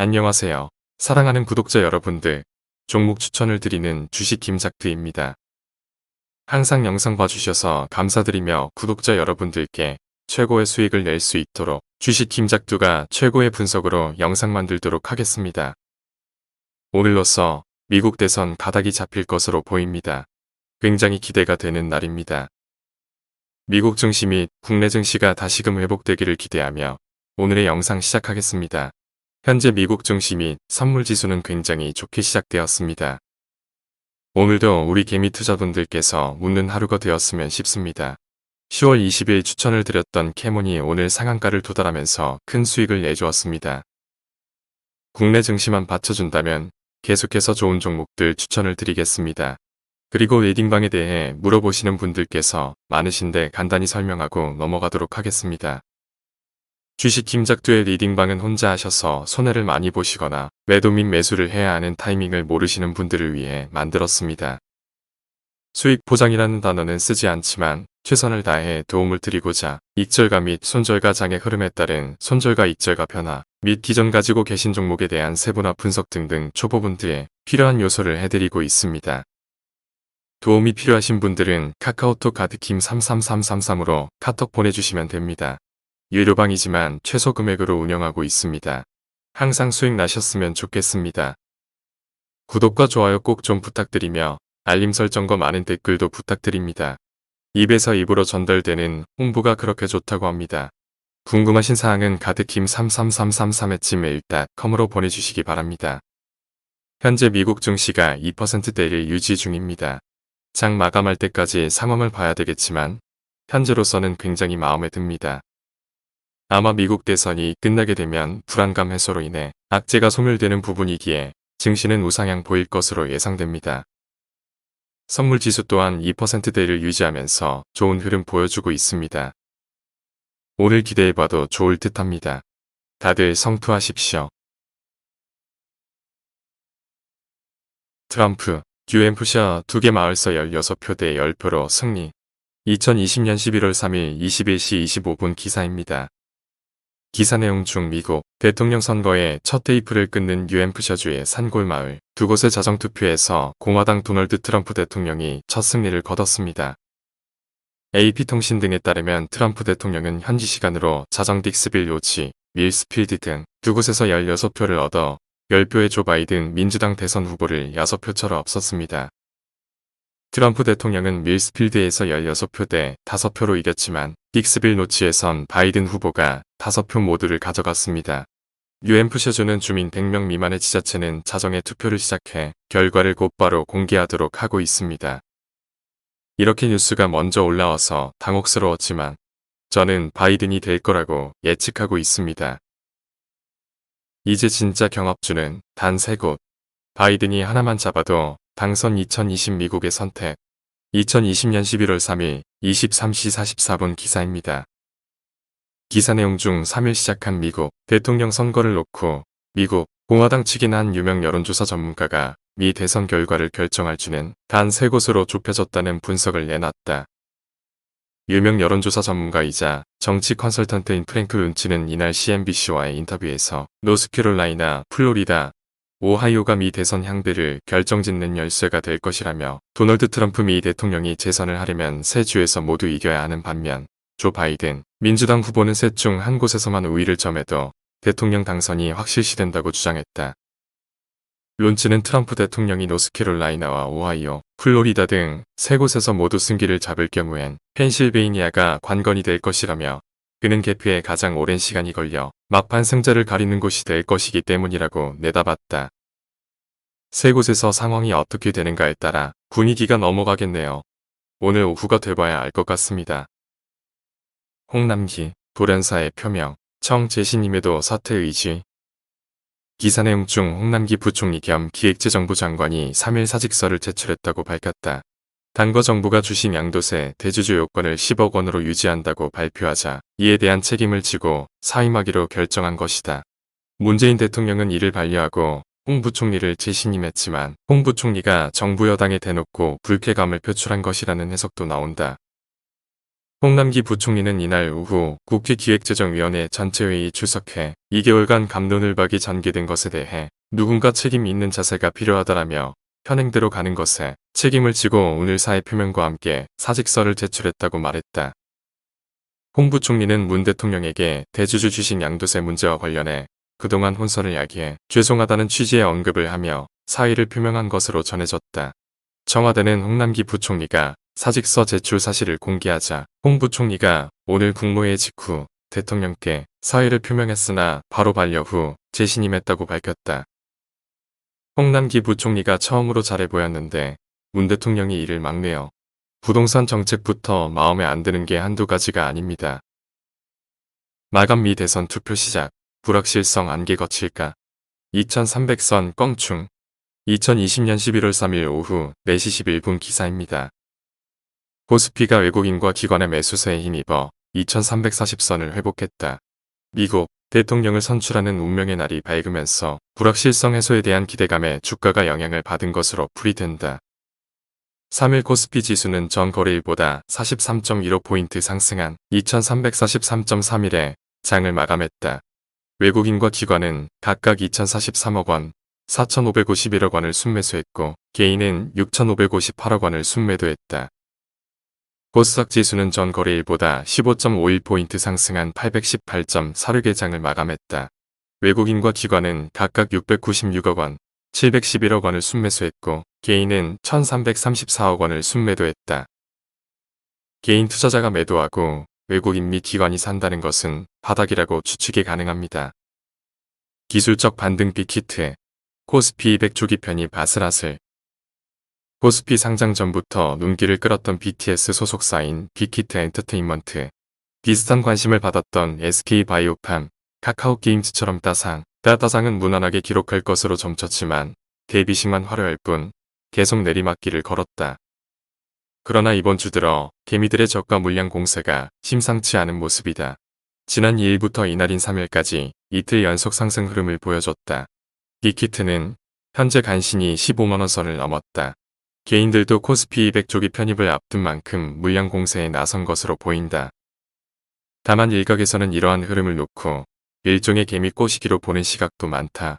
안녕하세요. 사랑하는 구독자 여러분들, 종목 추천을 드리는 주식 김작드입니다. 항상 영상 봐주셔서 감사드리며 구독자 여러분들께 최고의 수익을 낼 수 있도록 주식 김작두가 최고의 분석으로 영상 만들도록 하겠습니다. 오늘로써 미국 대선 가닥이 잡힐 것으로 보입니다. 굉장히 기대가 되는 날입니다. 미국 증시 및 국내 증시가 다시금 회복되기를 기대하며 오늘의 영상 시작하겠습니다. 현재 미국 증시 및 선물 지수는 굉장히 좋게 시작되었습니다. 오늘도 우리 개미 투자분들께서 웃는 하루가 되었으면 싶습니다. 10월 20일 추천을 드렸던 캐몬이 오늘 상한가를 도달하면서 큰 수익을 내주었습니다. 국내 증시만 받쳐준다면 계속해서 좋은 종목들 추천을 드리겠습니다. 그리고 리딩방에 대해 물어보시는 분들께서 많으신데 간단히 설명하고 넘어가도록 하겠습니다. 주식 김작두의 리딩방은 혼자 하셔서 손해를 많이 보시거나 매도 및 매수를 해야 하는 타이밍을 모르시는 분들을 위해 만들었습니다. 수익 보장이라는 단어는 쓰지 않지만 최선을 다해 도움을 드리고자 익절가 및 손절가 장의 흐름에 따른 손절가 익절가 변화 및 기존 가지고 계신 종목에 대한 세부나 분석 등등 초보분들에 필요한 요소를 해드리고 있습니다. 도움이 필요하신 분들은 카카오톡 가드킴 33333으로 카톡 보내주시면 됩니다. 유료방이지만 최소 금액으로 운영하고 있습니다. 항상 수익 나셨으면 좋겠습니다. 구독과 좋아요 꼭 좀 부탁드리며 알림 설정과 많은 댓글도 부탁드립니다. 입에서 입으로 전달되는 홍보가 그렇게 좋다고 합니다. 궁금하신 사항은 가드킴 33333-mail.com으로 보내주시기 바랍니다. 현재 미국 증시가 2%대를 유지 중입니다. 장 마감할 때까지 상황을 봐야 되겠지만 현재로서는 굉장히 마음에 듭니다. 아마 미국 대선이 끝나게 되면 불안감 해소로 인해 악재가 소멸되는 부분이기에 증시는 우상향 보일 것으로 예상됩니다. 선물 지수 또한 2%대를 유지하면서 좋은 흐름 보여주고 있습니다. 오늘 기대해봐도 좋을 듯 합니다. 다들 성투하십시오. 트럼프, 유엔푸샤 두개 마을서 16표 대 10표로 승리. 2020년 11월 3일 21시 25분 기사입니다. 기사 내용 중 미국 대통령 선거의 첫 테이프를 끊는 유엔푸샤주의 산골 마을 두 곳의 자정투표에서 공화당 도널드 트럼프 대통령이 첫 승리를 거뒀습니다. AP통신 등에 따르면 트럼프 대통령은 현지 시간으로 자정 딕스빌 요치, 밀스필드 등 두 곳에서 16표를 얻어 10표의 조 바이든 민주당 대선 후보를 6표처럼 앞섰습니다. 트럼프 대통령은 밀스필드에서 16표 대 5표로 이겼지만 딕스빌 노치에선 바이든 후보가 5표 모두를 가져갔습니다. 유엔푸셔주는 주민 100명 미만의 지자체는 자정에 투표를 시작해 결과를 곧바로 공개하도록 하고 있습니다. 이렇게 뉴스가 먼저 올라와서 당혹스러웠지만 저는 바이든이 될 거라고 예측하고 있습니다. 이제 진짜 경합주는 단 세 곳. 바이든이 하나만 잡아도 당선 2020 미국의 선택 2020년 11월 3일 23시 44분 기사입니다. 기사 내용 중 3일 시작한 미국 대통령 선거를 놓고 미국 공화당 측인 한 유명 여론조사 전문가가 미 대선 결과를 결정할 주는 단 세 곳으로 좁혀졌다는 분석을 내놨다. 유명 여론조사 전문가이자 정치 컨설턴트인 프랭크 룬치는 이날 CNBC와의 인터뷰에서 노스캐롤라이나, 플로리다, 오하이오가 미 대선 향배를 결정짓는 열쇠가 될 것이라며 도널드 트럼프 미 대통령이 재선을 하려면 세 주에서 모두 이겨야 하는 반면 조 바이든 민주당 후보는 셋 중 한 곳에서만 우위를 점해도 대통령 당선이 확실시된다고 주장했다. 론치는 트럼프 대통령이 노스캐롤라이나와 오하이오, 플로리다 등 세 곳에서 모두 승기를 잡을 경우엔 펜실베이니아가 관건이 될 것이라며 그는 개표에 가장 오랜 시간이 걸려 막판 승자를 가리는 곳이 될 것이기 때문이라고 내다봤다. 세 곳에서 상황이 어떻게 되는가에 따라 분위기가 넘어가겠네요. 오늘 오후가 돼봐야 알 것 같습니다. 홍남기, 돌연사의 표명, 청재신임에도 사퇴 의지. 기사 내용 중 홍남기 부총리 겸 기획재정부 장관이 3일 사직서를 제출했다고 밝혔다. 단거 정부가 주식 양도세 대주주 요건을 10억 원으로 유지한다고 발표하자 이에 대한 책임을 지고 사임하기로 결정한 것이다. 문재인 대통령은 이를 반려하고 홍 부총리를 재신임했지만 홍 부총리가 정부 여당에 대놓고 불쾌감을 표출한 것이라는 해석도 나온다. 홍남기 부총리는 이날 오후 국회 기획재정위원회 전체회의 출석해 2개월간 감론을박이 전개된 것에 대해 누군가 책임 있는 자세가 필요하다라며 현행대로 가는 것에 책임을 지고 오늘 사의 표명과 함께 사직서를 제출했다고 말했다. 홍 부총리는 문 대통령에게 대주주 주식 양도세 문제와 관련해 그동안 혼선을 야기해 죄송하다는 취지의 언급을 하며 사의를 표명한 것으로 전해졌다. 청와대는 홍남기 부총리가 사직서 제출 사실을 공개하자 홍 부총리가 오늘 국무회의 직후 대통령께 사의를 표명했으나 바로 반려 후 재신임했다고 밝혔다. 홍남기 부총리가 처음으로 잘해 보였는데 문 대통령이 이를 막네요. 부동산 정책부터 마음에 안 드는 게 한두 가지가 아닙니다. 마감 미 대선 투표 시작, 불확실성 안개 거칠까. 2300선 껑충. 2020년 11월 3일 오후 4시 11분 기사입니다. 코스피가 외국인과 기관의 매수세에 힘입어 2340선을 회복했다. 미국 대통령을 선출하는 운명의 날이 밝으면서 불확실성 해소에 대한 기대감에 주가가 영향을 받은 것으로 풀이된다. 3일 코스피 지수는 전 거래일보다 43.15포인트 상승한 2343.31에 장을 마감했다. 외국인과 기관은 각각 2043억 원, 4551억 원을 순매수했고 개인은 6558억 원을 순매도했다. 코스닥 지수는 전 거래일보다 15.51포인트 상승한 818.46의 장을 마감했다. 외국인과 기관은 각각 696억 원, 711억 원을 순매수했고 개인은 1334억 원을 순매도했다. 개인 투자자가 매도하고 외국인 및 기관이 산다는 것은 바닥이라고 추측이 가능합니다. 기술적 반등 빅히트 코스피 200 조기 편입 아슬아슬 코스피 상장 전부터 눈길을 끌었던 BTS 소속사인 빅히트 엔터테인먼트 비슷한 관심을 받았던 SK바이오팜 카카오게임즈처럼 따상 따따상은 무난하게 기록할 것으로 점쳤지만 데뷔식만 화려할 뿐 계속 내리막길을 걸었다. 그러나 이번 주 들어 개미들의 저가 물량 공세가 심상치 않은 모습이다. 지난 2일부터 이날인 3일까지 이틀 연속 상승 흐름을 보여줬다. 빅히트는 현재 간신히 15만원 선을 넘었다. 개인들도 코스피 200 조기 편입을 앞둔 만큼 물량 공세에 나선 것으로 보인다. 다만 일각에서는 이러한 흐름을 놓고 일종의 개미 꼬시기로 보는 시각도 많다.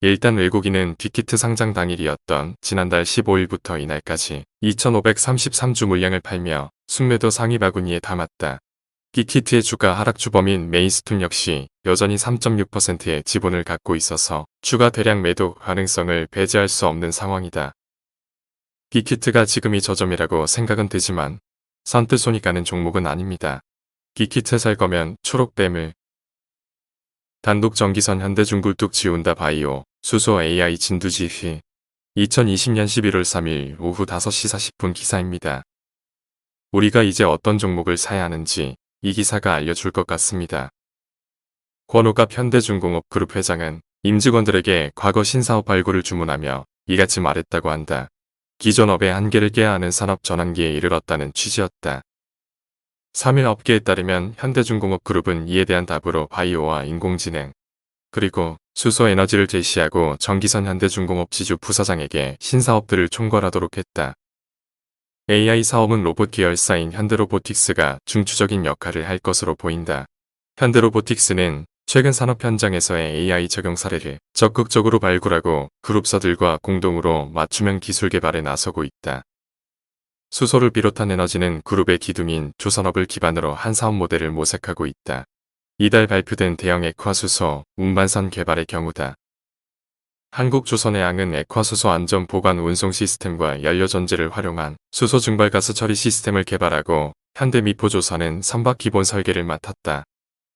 일단 외국인은 빅히트 상장 당일이었던 지난달 15일부터 이날까지 2533주 물량을 팔며 순매도 상위 바구니에 담았다. 빅히트의 주가 하락 주범인 메인스톤 역시 여전히 3.6%의 지분을 갖고 있어서 추가 대량 매도 가능성을 배제할 수 없는 상황이다. 빅히트가 지금이 저점이라고 생각은 되지만 선뜻 손이 가는 종목은 아닙니다. 빅히트 살 거면 초록뱀을 단독 전기선 현대중굴 뚝 지운다 바이오 수소 AI 진두지휘 2020년 11월 3일 오후 5시 40분 기사입니다. 우리가 이제 어떤 종목을 사야 하는지 이 기사가 알려줄 것 같습니다. 권오갑 현대중공업 그룹 회장은 임직원들에게 과거 신사업 발굴을 주문하며 이같이 말했다고 한다. 기존 업의 한계를 깨야 하는 산업 전환기에 이르렀다는 취지였다. 3일 업계에 따르면 현대중공업 그룹은 이에 대한 답으로 바이오와 인공지능, 그리고 수소 에너지를 제시하고 전기선 현대중공업 지주 부사장에게 신사업들을 총괄하도록 했다. AI 사업은 로봇 계열사인 현대로보틱스가 중추적인 역할을 할 것으로 보인다. 현대로보틱스는 최근 산업 현장에서의 AI 적용 사례를 적극적으로 발굴하고 그룹사들과 공동으로 맞춤형 기술 개발에 나서고 있다. 수소를 비롯한 에너지는 그룹의 기둥인 조선업을 기반으로 한 사업 모델을 모색하고 있다. 이달 발표된 대형 액화수소 운반선 개발의 경우다. 한국조선해양은 액화수소 안전 보관 운송 시스템과 연료전지를 활용한 수소 증발가스 처리 시스템을 개발하고 현대미포조선은 선박 기본 설계를 맡았다.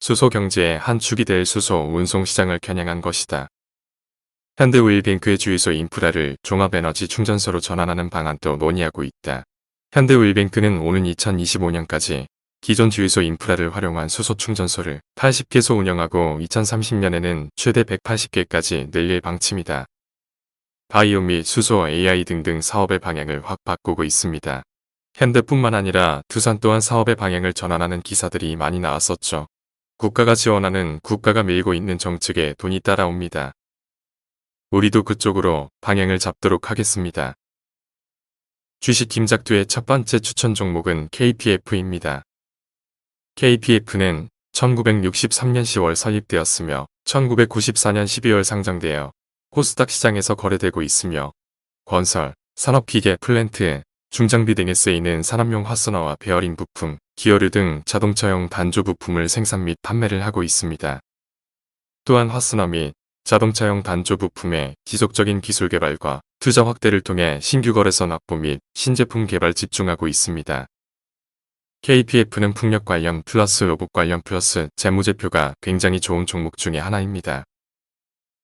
수소 경제의 한 축이 될 수소 운송 시장을 겨냥한 것이다. 현대오일뱅크의 주유소 인프라를 종합에너지 충전소로 전환하는 방안도 논의하고 있다. 현대오일뱅크는 오는 2025년까지 기존 주유소 인프라를 활용한 수소 충전소를 80개소 운영하고 2030년에는 최대 180개까지 늘릴 방침이다. 바이오 및 수소 AI 등등 사업의 방향을 확 바꾸고 있습니다. 현대뿐만 아니라 두산 또한 사업의 방향을 전환하는 기사들이 많이 나왔었죠. 국가가 지원하는 국가가 밀고 있는 정책에 돈이 따라옵니다. 우리도 그쪽으로 방향을 잡도록 하겠습니다. 주식 김작두의 첫 번째 추천 종목은 KPF입니다. KPF는 1963년 10월 설립되었으며 1994년 12월 상장되어 코스닥 시장에서 거래되고 있으며 건설, 산업기계, 플랜트, 중장비 등에 쓰이는 산업용 화스너와 베어링 부품, 기어류 등 자동차용 단조 부품을 생산 및 판매를 하고 있습니다. 또한 화스너 및 자동차용 단조 부품의 지속적인 기술 개발과 투자 확대를 통해 신규 거래선 확보 및 신제품 개발 집중하고 있습니다. KPF는 풍력 관련 플러스 로봇 관련 플러스 재무제표가 굉장히 좋은 종목 중의 하나입니다.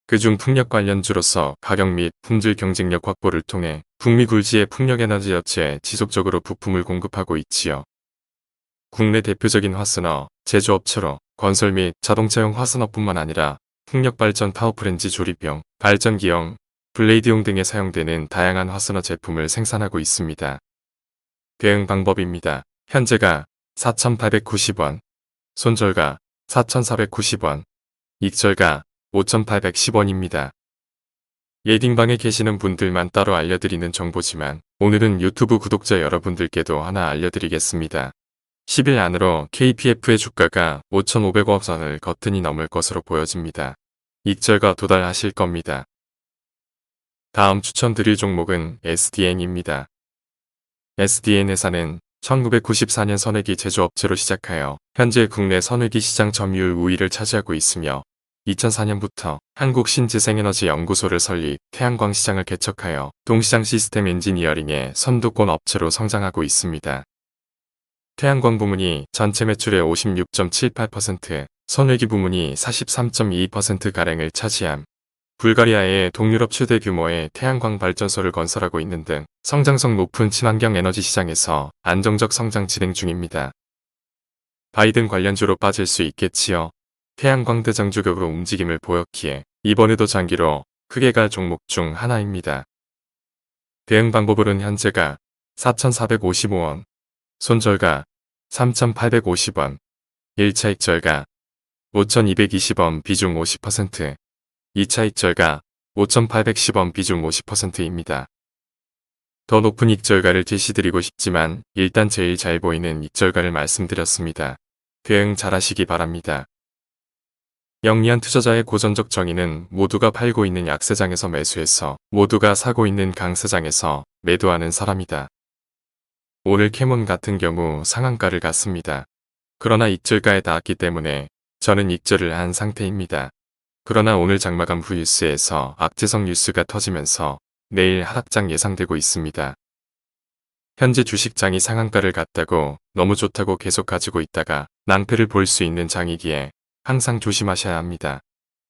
그중 풍력 관련주로서 가격 및 품질 경쟁력 확보를 통해 북미 굴지의 풍력 에너지 업체에 지속적으로 부품을 공급하고 있지요. 국내 대표적인 화스너, 제조업체로 건설 및 자동차용 화스너뿐만 아니라 풍력발전 파워프렌지 조립용, 발전기용, 블레이드용 등에 사용되는 다양한 화스너 제품을 생산하고 있습니다. 대응 방법입니다. 현재가 4,890원, 손절가 4,490원, 익절가 5,810원입니다. 예딩방에 계시는 분들만 따로 알려드리는 정보지만 오늘은 유튜브 구독자 여러분들께도 하나 알려드리겠습니다. 10일 안으로 KPF의 주가가 5,500원 선을 거뜬히 넘을 것으로 보여집니다. 익절가 도달하실 겁니다. 다음 추천드릴 종목은 SDN입니다. SDN 회사는 1994년 선회기 제조업체로 시작하여 현재 국내 선회기 시장 점유율 우위를 차지하고 있으며 2004년부터 한국신재생에너지 연구소를 설립, 태양광 시장을 개척하여 동시장 시스템 엔지니어링의 선두권 업체로 성장하고 있습니다. 태양광 부문이 전체 매출의 56.78%, 선회기 부문이 43.22%가량을 차지함. 불가리아의 동유럽 최대 규모의 태양광 발전소를 건설하고 있는 등 성장성 높은 친환경 에너지 시장에서 안정적 성장 진행 중입니다. 바이든 관련주로 빠질 수 있겠지요. 태양광 대장주격으로 움직임을 보였기에 이번에도 장기로 크게 갈 종목 중 하나입니다. 대응 방법으로는 현재가 4,455원, 손절가 3,850원, 1차 익절가 5,220원 비중 50%, 2차 익절가 5,810원 비중 50%입니다. 더 높은 익절가를 제시드리고 싶지만 일단 제일 잘 보이는 익절가를 말씀드렸습니다. 대응 잘하시기 바랍니다. 영리한 투자자의 고전적 정의는 모두가 팔고 있는 약세장에서 매수해서 모두가 사고 있는 강세장에서 매도하는 사람이다. 오늘 캐몬 같은 경우 상한가를 갔습니다. 그러나 익절가에 닿았기 때문에 저는 익절을 한 상태입니다. 그러나 오늘 장마감 후 뉴스에서 악재성 뉴스가 터지면서 내일 하락장 예상되고 있습니다. 현재 주식장이 상한가를 갔다고 너무 좋다고 계속 가지고 있다가 낭패를 볼 수 있는 장이기에 항상 조심하셔야 합니다.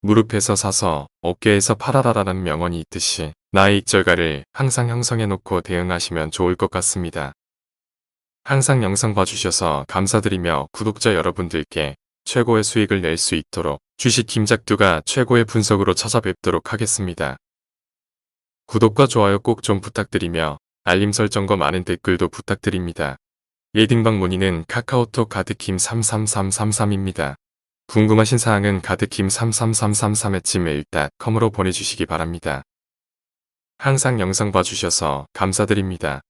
무릎에서 사서 어깨에서 팔아라라는 명언이 있듯이 나의 익절가를 항상 형성해 놓고 대응하시면 좋을 것 같습니다. 항상 영상 봐주셔서 감사드리며 구독자 여러분들께 최고의 수익을 낼 수 있도록 주식 김작두가 최고의 분석으로 찾아뵙도록 하겠습니다. 구독과 좋아요 꼭 좀 부탁드리며 알림 설정과 많은 댓글도 부탁드립니다. 예딩방 문의는 카카오톡 가드킴 33333입니다. 궁금하신 사항은 가드킴 33333-gmail.com으로 보내주시기 바랍니다. 항상 영상 봐주셔서 감사드립니다.